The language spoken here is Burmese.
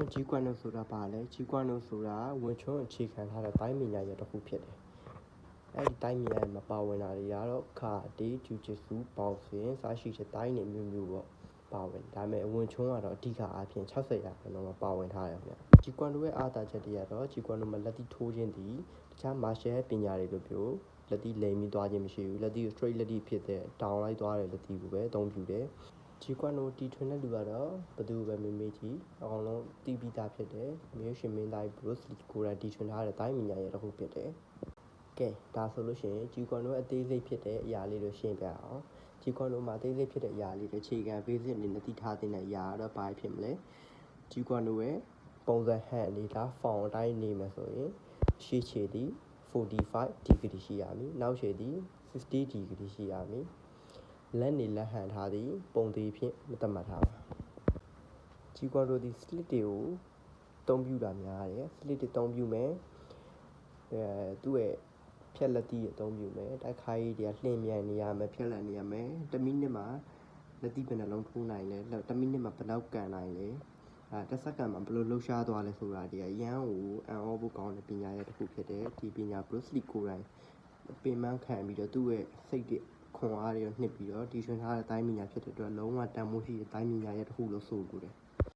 တော့ကြီးကွမ်နိုဆိုတာပါလဲကြီးကွမ်နိုဆိုတာဝင်ချွန်းအခြေခံထားတဲ့တိုင်းပညာရဲ့တစ်ခုဖြစ်တယ်အဲ့ဒီတိုင်းပညာရဲ့မပါဝင်တာတွေကတော့ခါတေးဂျူဂျစ်ဆူပေါစင်စားရှိတဲ့တိုင်းနေမျိုးမျိုးပေါ့ပါဝင်ဒါပေမဲ့ဝင်ချွန်းကတော့အဓိကအားဖြင့်60ရာခိုင်နှုန်းမှာပါဝင်ထားတယ်ခင်ဗျဂျီကွမ်နိုရဲ့အားသာချက်တွေကတော့ဂျီကွမ်နိုမှာလက်တိထိုးခြင်းတည်တခြားမာရှယ်ပညာတွေလိုမျိုးလက်တိလိမ်ပြီးသွားခြင်းမရှိဘူးလက်တိ straight လက်တိဖြစ်တဲ့ down လိုက်သွားတဲ့လက်တိကိုပဲအသုံးပြုတယ် ဂျီကွမ်နိုတီထွင်တဲ့လူကတော့ဘယ်သူပဲမေးမေးကြည့်အကောင်လုံးတီးပြီးသားဖြစ်တယ်မျိုးရှင်မင်းသားဘရုစ်လီကိုယ်တိုင်တီထွင်ထားတဲ့တိုင်းမညာရဲ့တစ်ခုဖြစ်တယ်ကဲဒါဆိုလို့ရှိရင်ဂျီကွမ်နိုအသေးစိတ်ဖြစ်တဲ့အရာလေးတွေရှင်းပြအောင်ဂျီကွမ်နိုမှာအသေးစိတ်ဖြစ်တဲ့အရာလေးတွေအခြေခံ basic အနေနဲ့သိထားတဲ့အရာတော့ဘာဖြစ်မလဲဂျီကွမ်နိုရဲ့ပုံစံဟန်အနေဒါဖောင်အတိုင်းနေမှာဆိုရင်ရှေ့ခြေသည်45 degree ရှိရမည်နောက်ခြေသည်50 degree ရှိရမည် လက်နေလက်ဟန်ထားသည်ပုံသေးဖြင့်မတတ်မှတ်ထားပါဂျီကွာရိုဒီ slit တွေကိုတုံးပြတာများတယ် slit တွေတုံးပြမယ်အဲသူ့ရဲ့ဖြက်လက်တီးအသုံးပြုမယ်တိုက်ခိုင်းတွေကလှင်မြန်နေရမယ်ဖြက်လက်နေရမယ်1မိနစ်မှာလက်တီးဘယ်နှလုံးထိုးနိုင်လဲ1မိနစ်မှာဘယ်လောက်ကန်နိုင်လဲအဲတစ်စက္ကန့်မှာဘယ်လိုလှုပ်ရှားသွားလဲဆိုတာဒီအရန်ကိုအံ့ဩဖို့ကောင်းတဲ့ပညာရဲ့တစ်ခုဖြစ်တယ်ဒီပညာ Bruce Lee ကိုယ်တိုင်ပင်ပန်းခံပြီးတော့သူ့ရဲ့စိတ်တွေ ခွန်အားတွေနှစ်ပြီးတော့တီထွင်ထားတဲ့တိုင်းပညာဖြစ်တဲ့အတွက်လုံးဝတန်ဖိုးရှိတဲ့တိုင်းပညာရဲ့တစ်ခုလို့ဆိုလိုတယ်